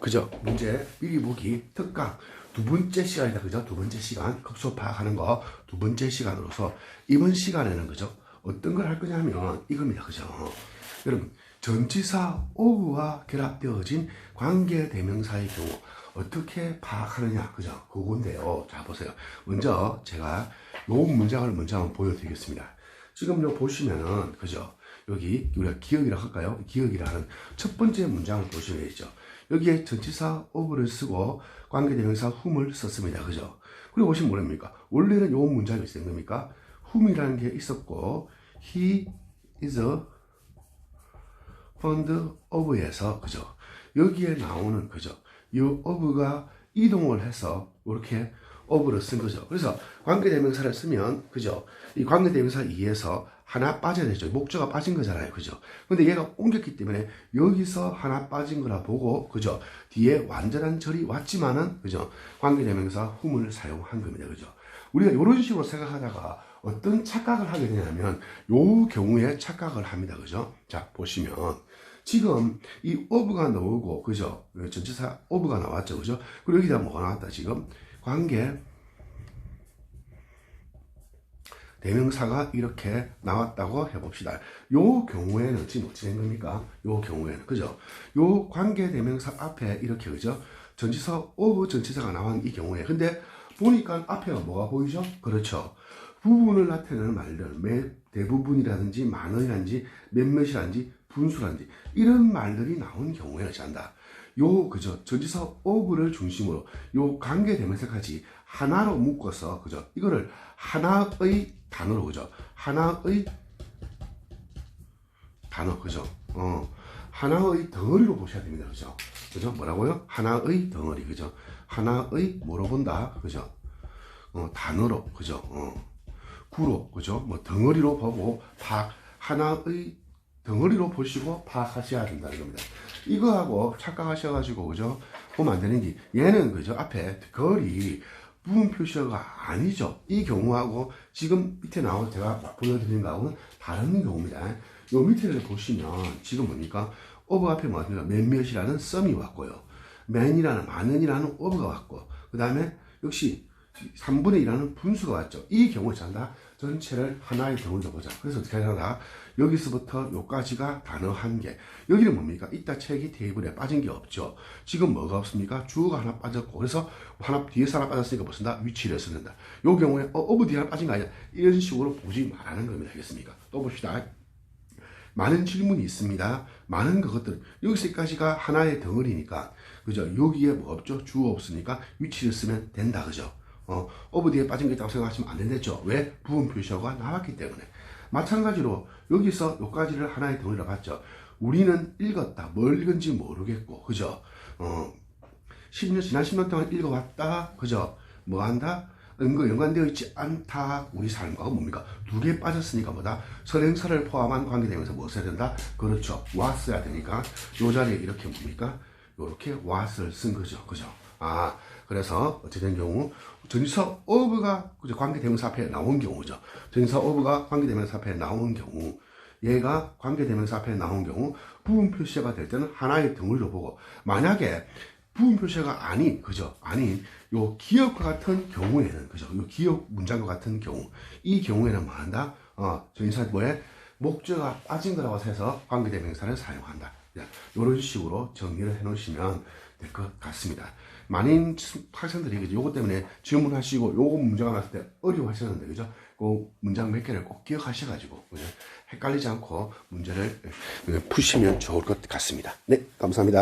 그죠? 문제 미리 보기 특강 두 번째 시간이다. 그죠? 두 번째 시간 급소 파악하는 거 두 번째 시간으로서 이번 시간에는 그죠? 어떤 걸 할 거냐면 이겁니다. 그죠? 여러분 전치사 오브와 결합되어진 관계 대명사의 경우 어떻게 파악하느냐 그죠? 그건데요. 자 보세요. 먼저 제가 요 문장을 먼저 한번 보여드리겠습니다. 지금 요 보시면은 그죠? 여기 우리가 기억이라 할까요? 기억이라는 첫 번째 문장을 보시면 있죠. 여기에 전치사 of를 쓰고 관계대 명사 whom을 썼습니다. 그죠? 그리고 보시면 뭐랍니까? 원래는 요 문장이 있는 겁니까? whom이라는 게 있었고 he is a fond of에서 그죠? 여기에 나오는 그죠? 이 of가 이동을 해서 이렇게 of를 쓴 거죠. 그래서 관계대명사를 쓰면 그죠? 이 관계대명사 2에서 하나 빠져야 되죠. 목적가 빠진 거잖아요. 그죠? 근데 얘가 옮겼기 때문에 여기서 하나 빠진 거라 보고 그죠? 뒤에 완전한 절이 왔지만은 그죠? 관계대명사 whom을 사용한 겁니다. 그죠? 우리가 이런 식으로 생각하다가 어떤 착각을 하게 되냐면 요 경우에 착각을 합니다. 그죠? 자, 보시면 지금 이 of가 나오고 그죠? 전체사 of가 나왔죠. 그죠? 그리고 여기다 뭐가 나왔다 지금? 관계 대명사가 이렇게 나왔다고 해봅시다. 요 경우에는 지금 어찌 된 겁니까? 요 경우에는 그죠? 요 관계 대명사 앞에 이렇게 그죠? 전치사 of 전치사가 나온 이 경우에 근데 보니까 앞에가 뭐가 보이죠? 그렇죠. 부분을 나타내는 말들, 매, 대부분이라든지 만원이라든지 몇몇이라든지 분수라든지 이런 말들이 나온 경우에는 잔다. 요 그죠 전지사 of를 중심으로 요 관계 대명사까지 하나로 묶어서 그죠 이거를 하나의 단어로 그죠 하나의 단어 그죠 어 하나의 덩어리로 보셔야 됩니다 그죠 그죠 뭐라고요? 하나의 덩어리 그죠 하나의 뭐로 본다 그죠 어 단어로 그죠 어. 구로 그죠 뭐 덩어리로 보고 다 하나의 덩어리로 보시고 파악하셔야 된다는 겁니다. 이거하고 착각하셔가지고 그죠? 보면 안 되는 게 얘는 그죠? 앞에 거리 부분 표시가 아니죠. 이 경우하고 지금 밑에 나온 제가 보여드리는 거하고는 다른 경우입니다. 요 밑에를 보시면 지금 뭡니까? 오브 앞에 뭐입니까? 몇몇이라는 썸이 왔고요. 맨이라는 많은이라는 오브가 왔고 그 다음에 역시 3분의 1이라는 분수가 왔죠. 이 경우에 잔다. 전체를 하나의 덩어리로 보자. 그래서 어떻게 하나 여기서부터 요까지가 단어 한 개. 여기는 뭡니까? 이따 책이 테이블에 빠진 게 없죠. 지금 뭐가 없습니까? 주어가 하나 빠졌고 그래서 하나 뒤에서 하나 빠졌으니까 무슨 다 위치를 쓰는다. 요 경우에 어, 어브 뒤에 하나 빠진 거 아니야? 이런 식으로 보지 말라는 겁니다. 알겠습니까? 또 봅시다. 많은 질문이 있습니다. 많은 그것들 여기서까지가 하나의 덩어리니까 그죠? 여기에 뭐 없죠? 주어 없으니까 위치를 쓰면 된다. 그죠? 어, 뒤에 빠진 게 있다고 생각하시면 안 된댔죠. 왜? 부분 표시어가 나왔기 때문에. 마찬가지로 여기서 요까지를 하나의 덩어리라 봤죠. 우리는 읽었다. 뭘 읽은지 모르겠고, 그죠? 어, 10년, 지난 10년 동안 읽어왔다. 그죠? 뭐 한다? 은거 연관되어 있지 않다. 우리 삶과 뭡니까? 두 개 빠졌으니까 뭐다? 선행사를 포함한 관계되면서 뭐 써야 된다? 그렇죠. 왔어야 되니까 요 자리에 이렇게 뭡니까? 요렇게 what을 쓴 거죠. 그죠? 아, 그래서 어찌된 경우 전지사 그죠? 관계대명사 앞에 나온 경우죠. 전지사 of가 관계대명사 앞에 나온 경우 얘가 관계대명사 앞에 나온 경우 부분 표시가 될 때는 하나의 덩어리로 보고 만약에 부분 표시가 아닌 그죠? 아닌 요 기억과 같은 경우에는 그죠? 요 기억 문장과 같은 경우 이 경우에는 뭐 한다? 어, 전지사 뭐에 목적가 빠진 거라고 해서 관계대명사를 사용한다. 이런 식으로 정리를 해 놓으시면 될 것 같습니다. 많은 학생들이? 요거 때문에 질문하시고 요거 문제가 났을 때 어려워하셨는데 그죠? 그 문장 몇 개를 꼭 기억하셔가지고? 헷갈리지 않고 문제를 푸시면 좋을 것 같습니다. 네, 감사합니다.